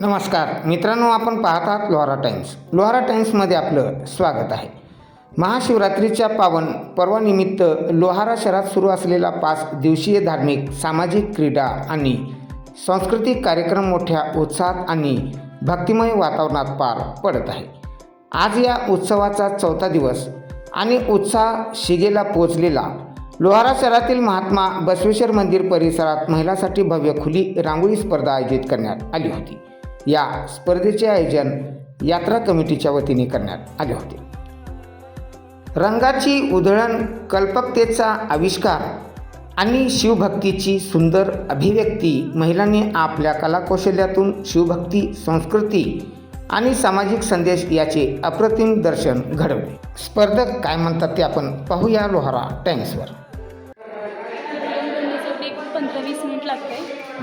नमस्कार. मित्रांनो आपण पाहत आहात लोहारा टाइम्स. लोहारा टाइम्समध्ये आपलं स्वागत आहे. महाशिवरात्रीच्या पावन पर्वानिमित्त लोहारा शहरात सुरू असलेला पाच दिवसीय धार्मिक सामाजिक क्रीडा आणि सांस्कृतिक कार्यक्रम मोठ्या उत्साहात आणि भक्तिमय वातावरणात पार पडत आहे. आज या उत्सवाचा चौथा दिवस आणि उत्साह शिगेला पोचलेला लोहारा शहरातील महात्मा बसवेश्वर मंदिर परिसरात महिलांसाठी भव्य खुली रांगोळी स्पर्धा आयोजित करण्यात आली होती. या स्पर्धेचे आयोजन यात्रा कमिटीच्या वतीने करण्यात आले होते. रंगाची उधळण कल्पकतेचा आविष्कार आणि शिवभक्तीची सुंदर अभिव्यक्ती महिलांनी आपल्या कलाकौशल्यातून शिवभक्ती संस्कृती आणि सामाजिक संदेश याचे अप्रतिम दर्शन घडवले. स्पर्धक काय म्हणतात ते आपण पाहूया लोहारा टाइम्सवर.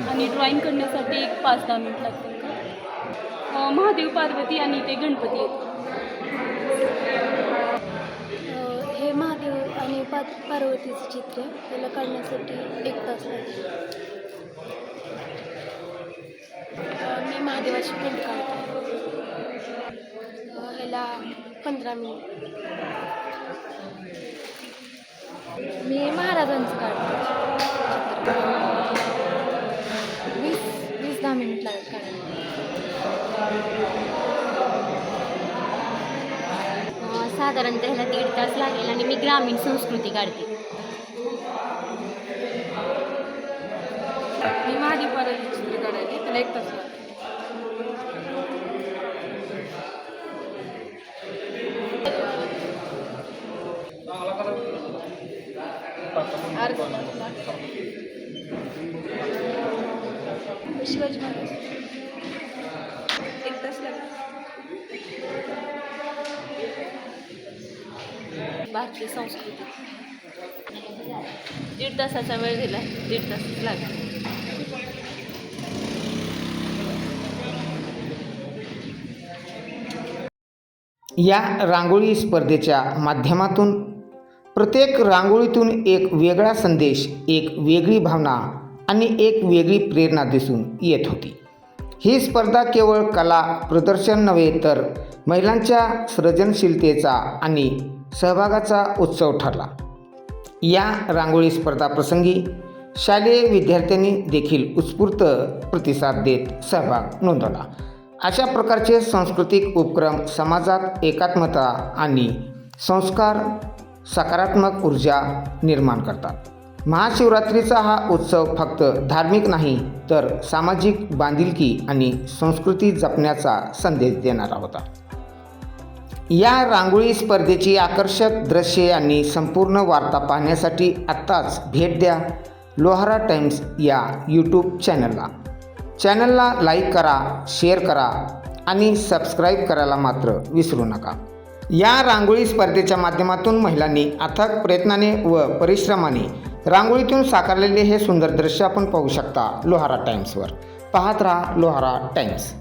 आणि ड्रॉईंग करण्यासाठी एक पाच दहा मिनिट लागतील का? महादेव पार्वती आणि ते गणपती आहेत हे महादेव आणि पा पार्वतीचं चित्र त्याला काढण्यासाठी एक तास लागतो मी महादेवाची प्रिंट काढतो. ह्याला पंधरा मिनिट. मी महाराजांचं काढतो. अं, साधारणतः ह्याला दीड तास लागेल आणि मी ग्रामीण संस्कृती काढते. मी महादेव पार्वती चित्र काढायचे त्याला एक तास शिवाजी महाराज. भारतीय संस्कृती. दीड तासाचा वेळ दिला. दीड तास लागला. या रांगोळी स्पर्धेच्या माध्यमातून प्रत्येक रांगोळीतून एक वेगळा संदेश एक वेगळी भावना आणि एक वेगळी प्रेरणा दिसून येत होती. ही स्पर्धा केवळ कला प्रदर्शन नव्हे तर महिलांच्या सृजनशीलतेचा आणि सहभागाचा उत्सव ठरला. या रांगोळी स्पर्धा प्रसंगी शालेय विद्यार्थ्यांनी देखील उत्स्फूर्त प्रतिसाद देत सहभाग नोंदवला. अशा प्रकारचे सांस्कृतिक उपक्रम समाजात एकात्मता आणि संस्कार सकारात्मक ऊर्जा निर्माण करतात. महाशिवरात्रीचा हा उत्सव फक्त धार्मिक नाही तर सामाजिक बांधिलकी आणि संस्कृती जपण्याचा संदेश देणारा होता. या रांगोळी स्पर्धेची आकर्षक दृश्ये आणि संपूर्ण वार्ता पाहण्यासाठी आत्ताच भेट द्या लोहारा टाइम्स या यूट्यूब चॅनलला चॅनलला लाईक करा शेअर करा आणि सबस्क्राईब करायला मात्र विसरू नका. या रांगोळी स्पर्धेच्या माध्यमातून महिलांनी अथक प्रयत्नाने व परिश्रमाने रांगोळीतून साकारलेले हे सुंदर दृश्य आपण पाहू शकता लोहारा टाइम्सवर. पाहत राहा लोहारा टाइम्स.